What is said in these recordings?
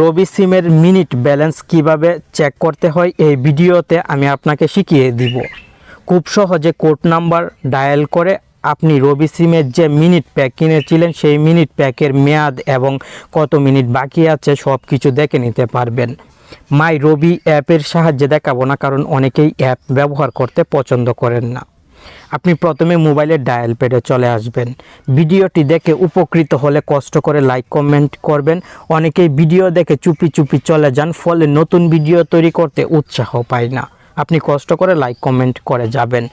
রবি সিমের minute balance কীভাবে check করতে হয়, এই ভিডিওতে আমি আপনাকে শিখিয়ে দিব। খুব সহজে কোড নাম্বার ডায়াল করে আপনি রবি সিমের যে মিনিট প্যাক কিনেছিলেন, সেই মিনিট প্যাকের মেয়াদ এবং কত মিনিট বাকি আছে সব কিছু দেখে নিতে পারবেন। মাই রবি অ্যাপের সাহায্যে দেখাবো না, কারণ অনেকেই অ্যাপ ব্যবহার করতে পছন্দ করেন না। আপনি প্রথমে মোবাইলের ডায়াল প্যাডে চলে আসবেন। ভিডিওটি দেখে উপকৃত হলে কষ্ট করে লাইক, কমেন্ট করবেন। অনেকেই ভিডিও দেখে চুপি চুপি চলে যান, ফলে নতুন ভিডিও তৈরি করতে উৎসাহ পায় না। আপনি কষ্ট করে লাইক, কমেন্ট করে যাবেন।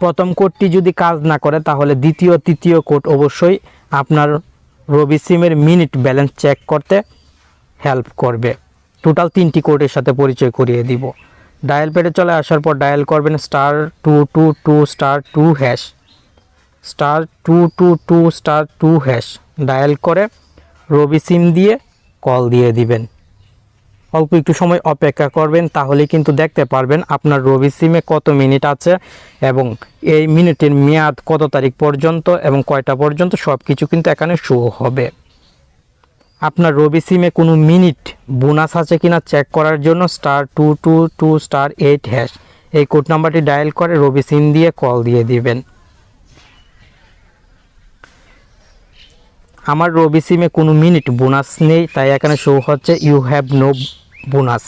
প্রথম কোডটি যদি কাজ না করে, তাহলে দ্বিতীয়, তৃতীয় কোড অবশ্যই আপনার রবি সিমের মিনিট ব্যালেন্স চেক করতে হেল্প করবে। টোটাল তিনটি কোডের সাথে পরিচয় করিয়ে দিব। ডায়াল প্যাডে চলে আসার পর ডায়াল করবেন star two two two star two hash star two two two star two hash dial করে রবি সিম দিয়ে কল দিয়ে দিবেন। অল্প একটু সময় অপেক্ষা করবেন তাহলে কিন্তু দেখতে পারবেন আপনার রবি সিমে কত মিনিট আছে এবং এই মিনিটের মেয়াদ কত তারিখ পর্যন্ত এবং কয়টা পর্যন্ত সব কিছু কিন্তু এখানে শো হবে। আপনার রবি সিমে কোনো মিনিট বোনাস আছে কিনা চেক করার জন্য star two two two star eight hash এই কোড নাম্বারটি ডায়াল করে রবি সিম দিয়ে কল দিয়ে দিবেন। আমার রবি সিমে কোনো মিনিট বোনাস নেই, তাই এখানে শো হচ্ছে ইউ হ্যাভ নো বোনাস।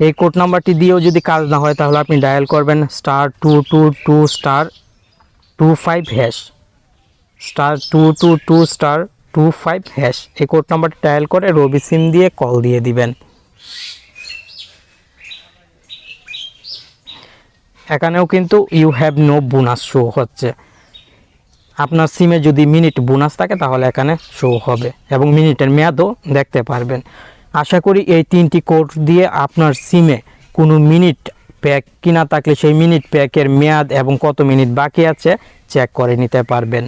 এই কোড নাম্বারটি দিয়েও যদি কাজ না হয়, তাহলে আপনি ডায়াল করবেন star two two two star two five hash star two two two star two five hash এই কোড নাম্বারটি ডায়াল করে রবি সিম দিয়ে কল দিয়ে দিবেন। এখানেও কিন্তু you have no bonus show হচ্ছে। আপনার সিমে যদি মিনিট বোনাস থাকে, তাহলে এখানে শো হবে এবং মিনিটের মেয়াদও দেখতে পারবেন। আশা করি এই তিনটি কোড দিয়ে আপনার সিমে কোনো মিনিট প্যাক কিনা থাকলে সেই মিনিট প্যাকের মেয়াদ এবং কত মিনিট বাকি আছে চেক করে নিতে পারবেন।